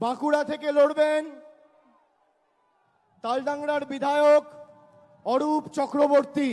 বাঁকুড়া থেকে লড়বেন তালডাংরার বিধায়ক অরূপ চক্রবর্তী।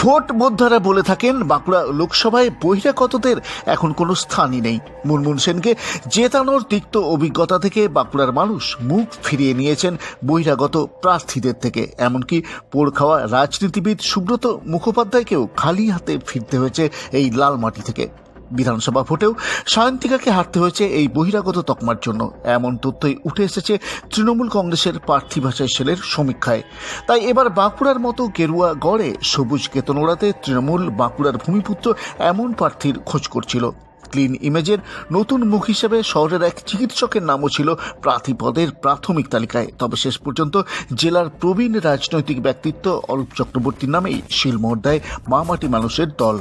ভোট বোদ্ধারা বলে থাকেন, বাঁকুড়া লোকসভায় বহিরাগতদের এখন কোনো স্থানই নেই। মুনমুন সেনকে জেতানোর তিক্ত অভিজ্ঞতা থেকে বাঁকুড়ার মানুষ মুখ ফিরিয়ে নিয়েছেন বহিরাগত প্রার্থীদের থেকে। এমনকি পোড় খাওয়া রাজনীতিবিদ সুব্রত মুখোপাধ্যায়কেও খালি হাতে ফিরতে হয়েছে এই লাল মাটি থেকে। বিধানসভা ভোটেও সায়ন্তিকাকে হারতে হয়েছে এই বহিরাগত তকমার জন্য। এমন তথ্যই উঠে এসেছে তৃণমূল কংগ্রেসের প্রার্থী ভাষায় সেলের সমীক্ষায়। তাই এবার বাঁকুড়ার মতো গেরুয়া গড়ে সবুজ কেতন ওড়াতে তৃণমূল বাঁকুড়ার ভূমিপুত্র এমন প্রার্থীর খোঁজ করছিল। ক্লিন ইমেজের নতুন মুখ হিসেবে শহরের এক চিকিৎসকের নামও ছিল প্রার্থীপদের প্রাথমিক তালিকায়। তবে শেষ পর্যন্ত জেলার প্রবীণ রাজনৈতিক ব্যক্তিত্ব অরূপ চক্রবর্তীর নামেই শিলমোহর দেয় মামাটি মানুষের দল।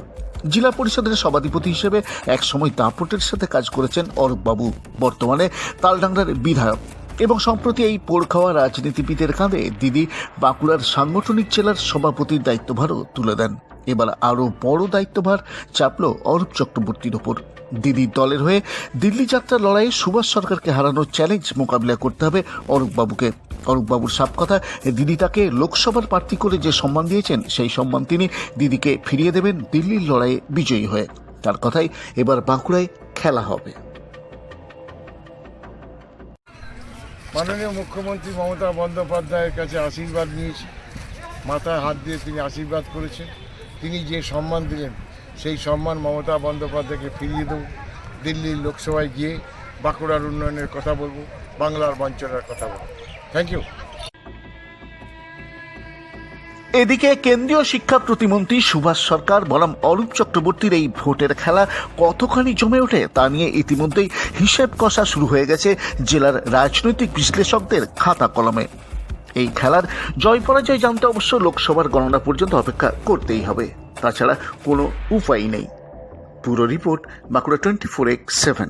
জেলা পরিষদের সভাধিপতি হিসেবে একসময় দাপটের সাথে কাজ করেছেন অরূপবাবু। বর্তমানে তালডাংরার বিধায়ক। এবং সম্প্রতি এই পোড় খাওয়া রাজনীতিবিদের কাঁধে দিদি বাঁকুড়ার সাংগঠনিক জেলার সভাপতির দায়িত্বভারও তুলে দেন। এবার আরও বড় দায়িত্বভার চাপল অরূপ চক্রবর্তীর ওপর। দিদির দলের হয়ে দিল্লি যাত্রার লড়াইয়ে সুভাষ সরকারকে হারানোর চ্যালেঞ্জ মোকাবিলা করতে হবে অরূপবাবুকে। অরূপবাবুর সাপ কথা দিদি তাকে লোকসভার প্রার্থী করে যে সম্মান দিয়েছেন, সেই সম্মান তিনি দিদিকে ফিরিয়ে দেবেন দিল্লির লড়াইয়ে বিজয়ী হয়ে। তার কথাই এবার বাঁকুড়ায় খেলা হবে। মাননীয় মুখ্যমন্ত্রী মমতা বন্দ্যোপাধ্যায়ের কাছে আশীর্বাদ নিয়েছি। মাথায় হাত দিয়ে তিনি আশীর্বাদ করেছেন। তিনি যে সম্মান দিলেন, সেই সম্মান মমতা বন্দ্যোপাধ্যায়কে ফিরিয়ে দেব। দিল্লির লোকসভায় গিয়ে বাঁকুড়ার উন্নয়নের কথা বলব, বাংলার বঞ্চনার কথা বলব। থ্যাংক ইউ এদিকে কেন্দ্রীয় শিক্ষা প্রতিমন্ত্রী সুভাষ সরকার, বনাম অরূপ চক্রবর্তীর এই ভোটের খেলা কতখানি জমে ওঠে তা নিয়ে ইতিমধ্যেই হিসেব কষা শুরু হয়ে গেছে জেলার রাজনৈতিক বিশ্লেষকদের খাতা কলমে। এই খেলার জয় পরাজয় জানতে অবশ্য লোকসভার গণনা পর্যন্ত অপেক্ষা করতেই হবে। তাছাড়া কোনো উপায় নেই। পুরো report Bankura twenty four x seven.